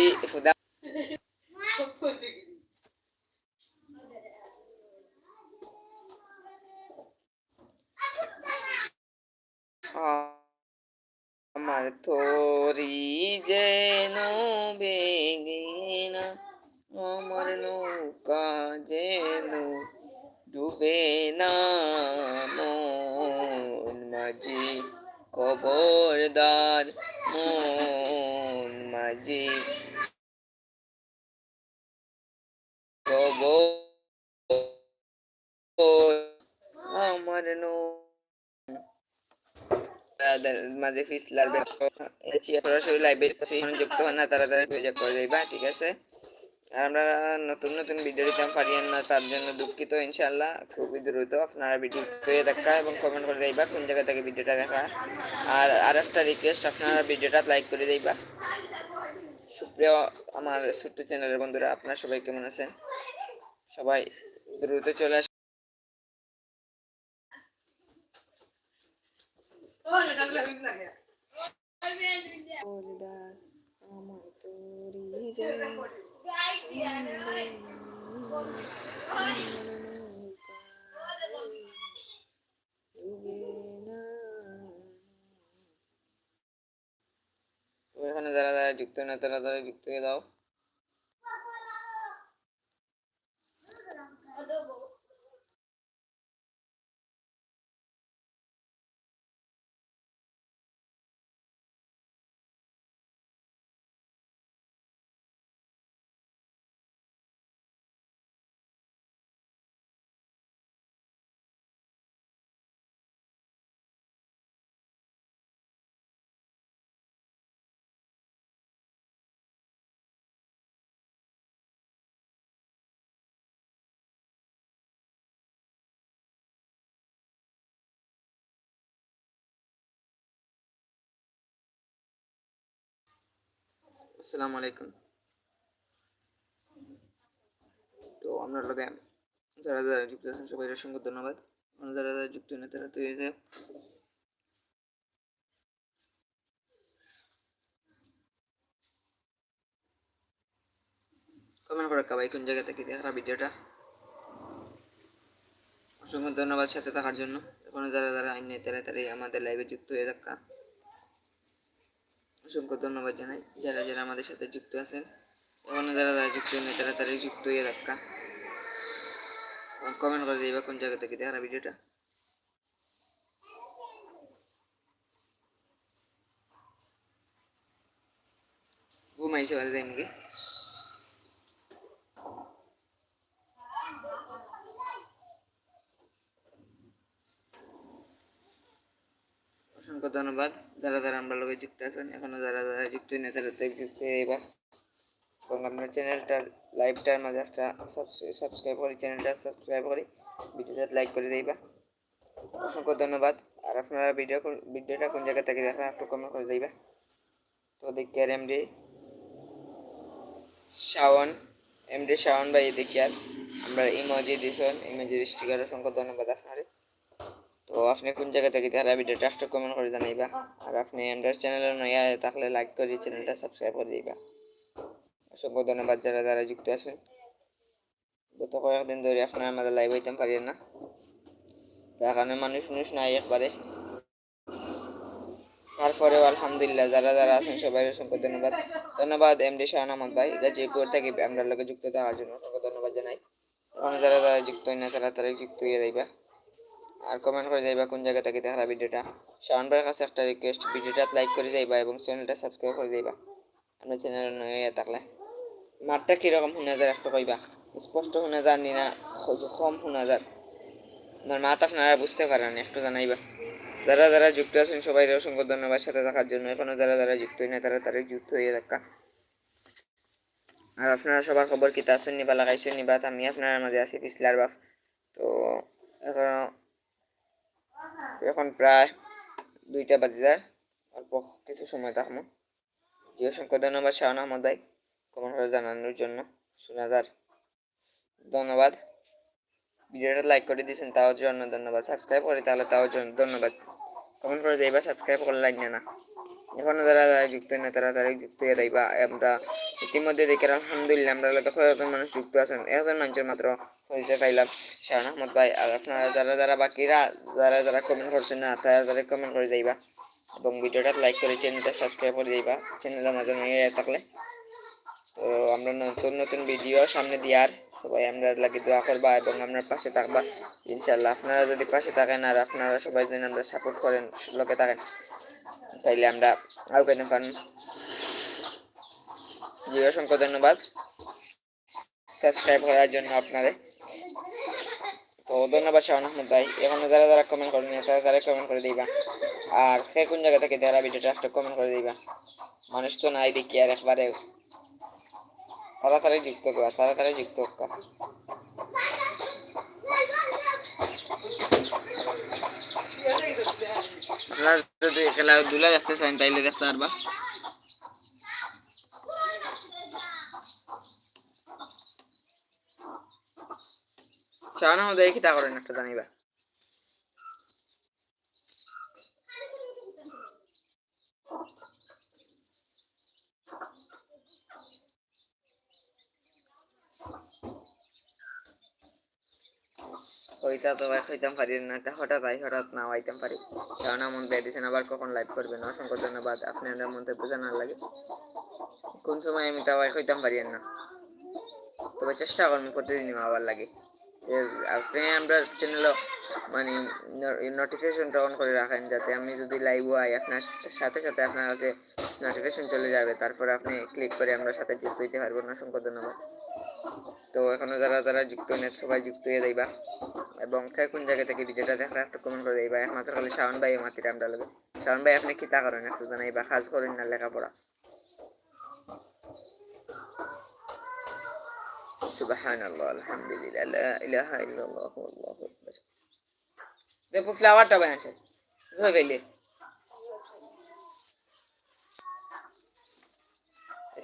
যদি ফুদা আমার থরি যেন তাদের মাঝে ফিসলার সরাসরি কাছে যুক্ত হন না, তারা তারা করে যাইবা ঠিক আছে? আর আমরা নতুন নতুন ভিডিও দিতাম না, তার জন্য দুঃখিত ইনশাল্লাহ খুবই দ্রুত আপনারা ভিডিও দেখা এবং কমেন্ট করে দিবা কোন জায়গা থেকে ভিডিওটা দেখা। আর আর একটা রিকোয়েস্ট আপনারা ভিডিওটা লাইক করে দিবা সুপ্রিয় আমার ছোট্ট চ্যানেলের বন্ধুরা, আপনারা সবাই কেমন আছেন? সবাই দ্রুত চলে আসেন আমার তোরি যেন তো এখানে যারা যারা যুক্ত না তারা তারা যুক্ত হয়ে দাও। আসসালামু আলাইকুম। তো আপনার লগে যারা যারা যুক্ত আছেন সবাই অসংখ্য ধন্যবাদ। যারা যারা যুক্ত না তারা তৈরি হয়ে কমেন্ট করে কাবাই কোন জায়গা থেকে দেখা ভিডিওটা? অসংখ্য ধন্যবাদ সাথে থাকার জন্য। এখন যারা যারা আইন নেই, তারা তারাই আমাদের লাইভে যুক্ত হয়ে থাকা। অসংখ্য ধন্যবাদ জানাই। যারা যারা আমাদের সাথে যুক্ত আছেন এবং যারা যারা যুক্ত নেই, তারা তারাই যুক্ত হয়ে থাকা কমেন্ট করে দিবা কোন জায়গা থেকে দেখা ভিডিওটা? ঘুমাইছে ভালো যায় অসংখ্য ধন্যবাদ। যারা যারা আমরা লোকে যুক্ত আছেন, এখনও যারা যারা যুক্ত নেই তারা তো যুক্ত হয়ে এবং আপনার চ্যানেলটার, লাইভটার মাঝে একটা সাবস্ক্রাইব করি, চ্যানেলটা সাবস্ক্রাইব করি, ভিডিওটা লাইক করে দিবা। অসংখ্য ধন্যবাদ। আর আপনারা ভিডিও ভিডিওটা কোন জায়গা থেকে দেখেন, একটু কমেন্ট করে যাইবা তো দেখি আর এমডি শাওন এমডি শাওন ভাই দেখি আর, আমরা ইমোজি দিছেন ইমোজি স্টিকার অসংখ্য ধন্যবাদ আপনারে। তো আপনি কোন জায়গা থেকে তারা ভিডিওটা একটু কমেন্ট করে জানাইবা। আর আপনি এন্ডার চ্যানেলে নয়া থাকলে লাইক করে চ্যানেলটা সাবস্ক্রাইব করে দিবা। অসংখ্য ধন্যবাদ যারা যারা যুক্ত আছেন। গত কয়েকদিন ধরে আপনারা আমাদের লাইভ হইতে পারেন না। তার কারণে মানুষ মানুষ নাই একবারে। তারপরেও আলহামদুলিল্লাহ যারা যারা আছেন সবাই অসংখ্য ধন্যবাদ। ধন্যবাদ এম এমডি শাহান আহমদ ভাই, গাজীপুর থেকে আমরা লোকে যুক্ত থাকার জন্য অসংখ্য ধন্যবাদ জানাই। যারা যারা যুক্ত হয় না তারা তারাই যুক্ত হয়ে যাইবা। আর কমেন্ট করে যাইবা কোন জায়গা থেকে দেখা ভিডিওটা শাহান ভাইয়ের কাছে একটা রিকোয়েস্ট ভিডিওটা লাইক করে যাইবা এবং চ্যানেলটা সাবস্ক্রাইব করে যাইবা। আমরা চ্যানেল নয় থাকলে। মাঠটা কীরকম শোনা যায় একটু কইবা। স্পষ্ট শোনা যাননি না কম শোনা যান আমার মাত আপনারা বুঝতে পারেন একটু জানাইবা। যারা যারা যুক্ত আছেন সবাই অসংখ্য ধন্যবাদ সাথে থাকার জন্য। এখনও যারা যারা যুক্ত হয় না তারা তারাই যুক্ত হয়ে থাকা। আর আপনারা সবার খবর কিতা আছেন নিবা লাগাইছেন নিবা আমি আপনার মাঝে আছি, পিছলার বাপ। তো এখন এখন প্রায় দুইটা বাজে যায়। অল্প কিছু সময় থাকব জি অসংখ্য ধন্যবাদ শাহন আহমদাই কমেন্ট করে জানানোর জন্য। শোনা যার ধন্যবাদ। ভিডিওটা লাইক করে দিয়েছেন, তাও জন্য ধন্যবাদ। সাবস্ক্রাইব করে তাহলে তাও জন্য ধন্যবাদ। কমেন্ট করে যাইবা সাবস্ক্রাইব করে লাইন না। এখনও যারা যারা যুক্ত না তারা তারা যুক্ত হয়ে যাইবা। আমরা ইতিমধ্যে দেখি আলহামদুলিল্লাহ, আমরা লোকে কয়েকজন মানুষ যুক্ত আছেন। একজন মানুষের মাত্র পরিচয় পাইলাম শাহান আহমদ ভাই। আর আপনারা যারা যারা বাকিরা, যারা যারা কমেন্ট করছেন না, তারা তারা কমেন্ট করে যাইবা। এবং ভিডিওটা লাইক করে চ্যানেলটা সাবস্ক্রাইব করে যাইবা। চ্যানেলের মাঝে নিয়ে থাকলে তো আমরা নতুন নতুন ভিডিও সামনে দিয়ার সবাই আমরা লাগে দোয়া করবা এবং আপনার পাশে থাকবা। ইনশাল্লাহ আপনারা যদি পাশে থাকেন আর আপনারা সবাই যদি আমরা সাপোর্ট করেন লোকে থাকেন, তাইলে আমরা আরও কেন পারেন জি, অসংখ্য ধন্যবাদ সাবস্ক্রাইব করার জন্য আপনারে তো ধন্যবাদ শাহন আহমদ ভাই। এখনও যারা যারা কমেন্ট করেন, তারা তারা কমেন্ট করে দিবা। আর সে কোন জায়গা থেকে যারা ভিডিওটা একটা কমেন্ট করে দিবা। মানুষ তো নাই দেখি আর একবারে তাড়াতাড়ি যুক্ত করা, তাড়াতাড়ি যুক্ত করা। যদি খেলা দুলা দেখতে চান তাইলে দেখতে পারবা। হতে কি তা করেন, একটা জানিবা। ওইটা তো হইতাম পারি না। হঠাৎ আই, হঠাৎ না হইতাম পারি। কারণ মন পেয়ে দিয়েছেন আবার কখন লাইভ করবেন অসংখ্য ধন্যবাদ। আপনাদের মধ্যে বোঝানোর লাগে। কোন সময় আমি তা ভাই হইতাম পারি না। তবে চেষ্টা করব প্রতিদিনই আবার লাগে। আপনি আমরা চ্যানেলে মানে নোটিফিকেশনটা অন করে রাখেন যাতে আমি যদি লাইভ আই, আপনার সাথে সাথে আপনার কাছে নোটিফিকেশন চলে যাবে। তারপর আপনি ক্লিক করে আমরা সাথে যুক্ত হইতে পারবেন অসংখ্য ধন্যবাদ। তো এখনও যারা যারা যুক্ত নেই সবাই যুক্ত হয়ে যাইবা। এবং কে কোন জায়গা থেকে ভিডিওটা দেখলে একটা কমেন্ট করে দিবা। একমাত্র খালি শাওন ভাই মাতির আমরা লাগে শাওন ভাই, আপনি কি তা করেন? একটু জানাইবা। কাজ করেন না লেখাপড়া? সুবহান আল্লাহ আলহামদুলিল্লাহ, লা ইলাহা ইল্লাল্লাহু, আল্লাহু আকবার।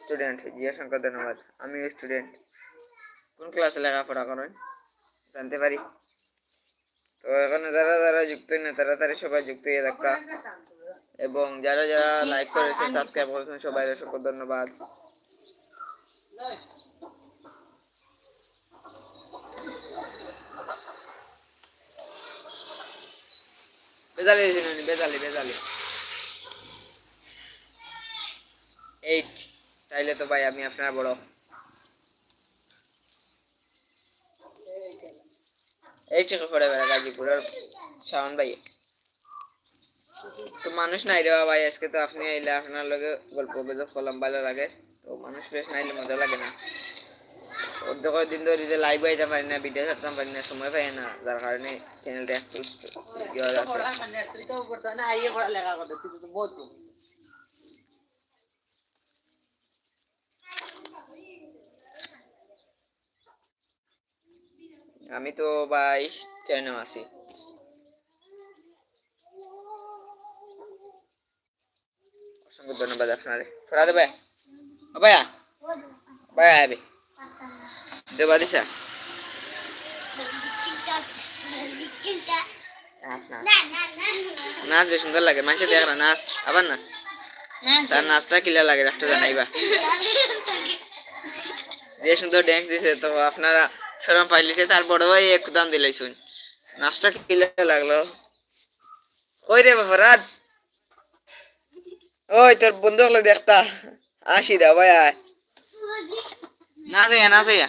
স্টুডেন্ট জি অসংখ্য ধন্যবাদ। আমিও স্টুডেন্ট কোন ক্লাসে লেখাপড়া করেন? জানতে পারি। তো এখানে যারা যারা যুক্ত না তারা তারা সবাই যুক্ত হয়ে থাকা এবং যারা যারা লাইক করেছে সাবস্ক্রাইব করেছেন সবাই অসংখ্য ধন্যবাদ। বেজালি বেজালি বেজালি। এইট তাইলে তো ভাই আমি আপনার বড়। এই থেকে পড়ে বেড়া গাজীপুরের শাওন ভাই। তো মানুষ নাই রে ভাই আজকে তো আপনি আইলে আপনার লগে গল্প গুজব করলাম ভালো লাগে। তো মানুষ বেশ নাইলে মজা লাগে না। অর্ধেক দিন ধরে যে লাইভ আইতে পারি না ভিডিও ছাড়তাম পারি না সময় পাই না যার কারণে চ্যানেলটা একটু আছে। আমি তো ভাই ট্রেনেও আছি। অসংখ্য ধন্যবাদ আপনারে। ফরা দেবে ও ভাইয়া। ভাইয়া আবে। দেবা দিছা। নাচ নাচ। বেশ সুন্দর লাগে। মানুষের দেখ না, নাচ। আবার নাচ। তার নাচটা কিলা লাগে একটা জানাইবা যে সুন্দর ড্যান্স দিছে, তো আপনারা সরম পাইলিছে, তার বড় ভাই এক দান দিলাই শুন। নাচটা কিলা লাগল? কই রে বাফরাদ ওই তোর বন্ধু হলে দেখতা আসি রে ভাই আয়। না যাইয়া না যাইয়া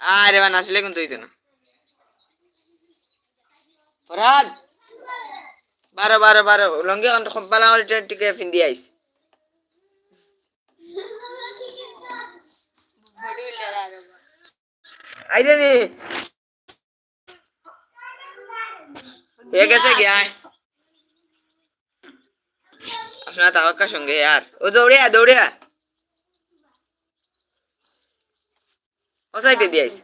আরে বা নাচলে কিন্তু হইতো না। ফরহাদ বারো বারো বারো। লঙ্গি আমার টিকে ফিন্দি আইস। আইরে নি এ গেছে গিয়া আপনার তাওয়াক্কার সঙ্গে আর। ও দৌড়ে আয়, ও সাইডে দিয়াইস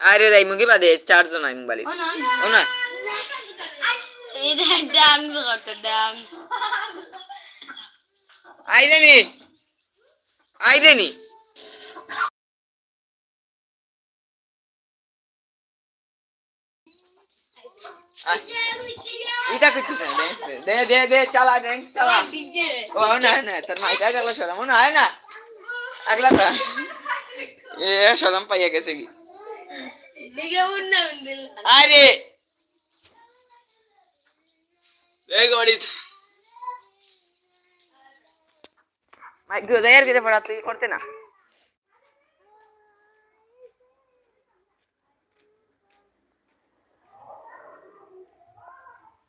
আরে যাই মুগি বাদে চারজন আইম বালি ও না ডান্স করতো ডান্স আইরে নি আইরে নি। আয়। ইটা কিছু না দে দে দে, চালা ড্যান্স চালা। ডিজে ও, না না তোর মাইটা গেল সরম না আগলা তা। এ, সরম পাইয়া গেছে কি? দিকে উন্না দিল আরে গো দেয়ার কেটে পড়া তুই করতে না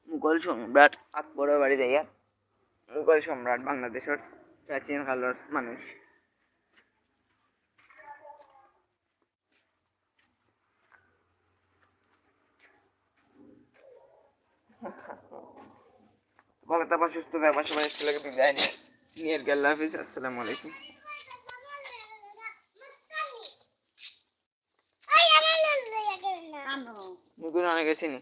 মুঘল সম্রাট আকবরের বাড়ি যাইয়া মুঘল সম্রাট বাংলাদেশের প্রাচীন কালের মানুষ ভালো থাকবা সুস্থ সবাই স্কুলে বিদায় নিয়ে নিয়ে গেল হাফিজ আসসালামু আলাইকুম মুগুর অনেক চিনি